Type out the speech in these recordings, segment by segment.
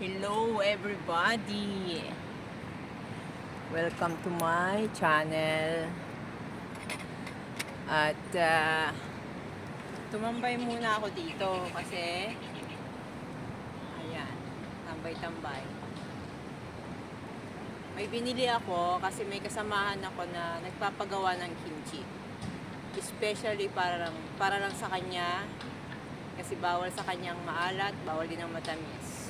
Hello everybody! Welcome to my channel. At ah, tumambay muna ako dito kasi ayan, tambay-tambay. May binili ako kasi may kasamahan ako na nagpapagawa ng kimchi. Especially para lang, para lang sa kanya kasi bawal sa kanyang maalat, bawal din ang matamis.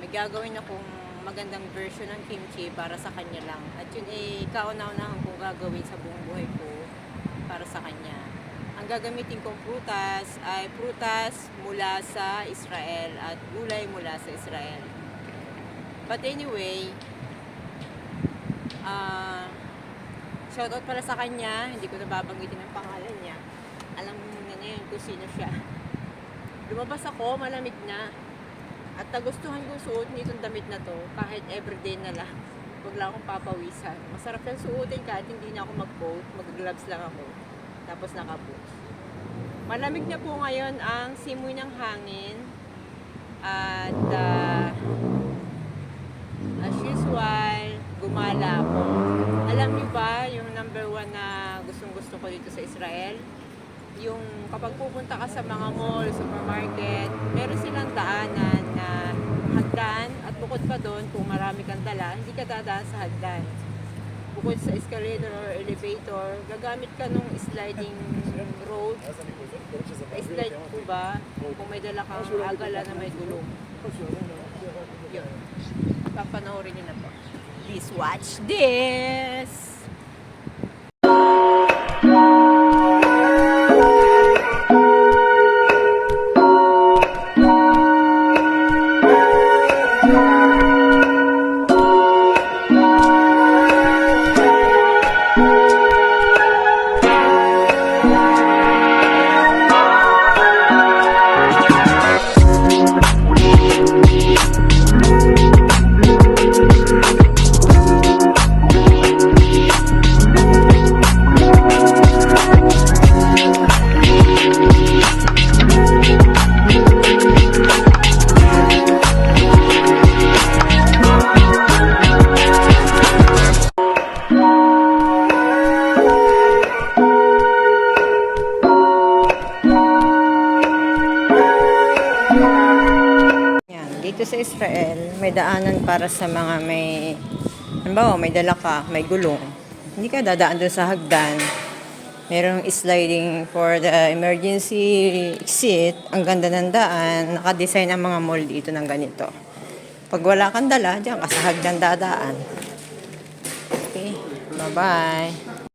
May gagawin akong magandang version ng kimchi para sa kanya lang. At yun eh, kauna-unahan kong gagawin sa buong buhay ko para sa kanya. Ang gagamitin kong prutas ay prutas mula sa Israel at gulay mula sa Israel. But anyway, ah shoutout pala sa kanya, hindi ko nababanggitin ang pangalan niya. Alam mo na yun kung sino siya. Lumabas ako, malamig na. At nagustuhan kong suot nitong damit na to, kahit everyday na lang. Huwag lang akong papawisan. Masarap yung suotin kahit hindi na ako mag-coat, mag-gloves lang ako. Tapos naka-boots. Malamig na po ngayon ang simoy ng hangin. At ah, as usual, gumala ako. Alam niyo ba yung number one na gustong gusto ko dito sa Israel? Yung kapag pupunta ka sa mga mall, supermarket, meron na hagdan at bukod pa doon, kung marami kang dala, hindi ka dadaan sa hagdan. Bukod sa escalator or elevator, gagamit ka nung sliding road. Slide po ba? Kung may dala kang agala na may gulong. Yun. Papanoorin niyo na po. Please watch this! Dito sa Israel, may daanan para sa mga may, halimbawa, may dala ka, may gulong. Hindi ka dadaan doon sa hagdan. Merong sliding for the emergency exit. Ang ganda ng daan. Nakadesign ang mga mall dito ng ganito. Pag wala kang dala, diyan ka sa hagdan dadaan. Okay, bye-bye.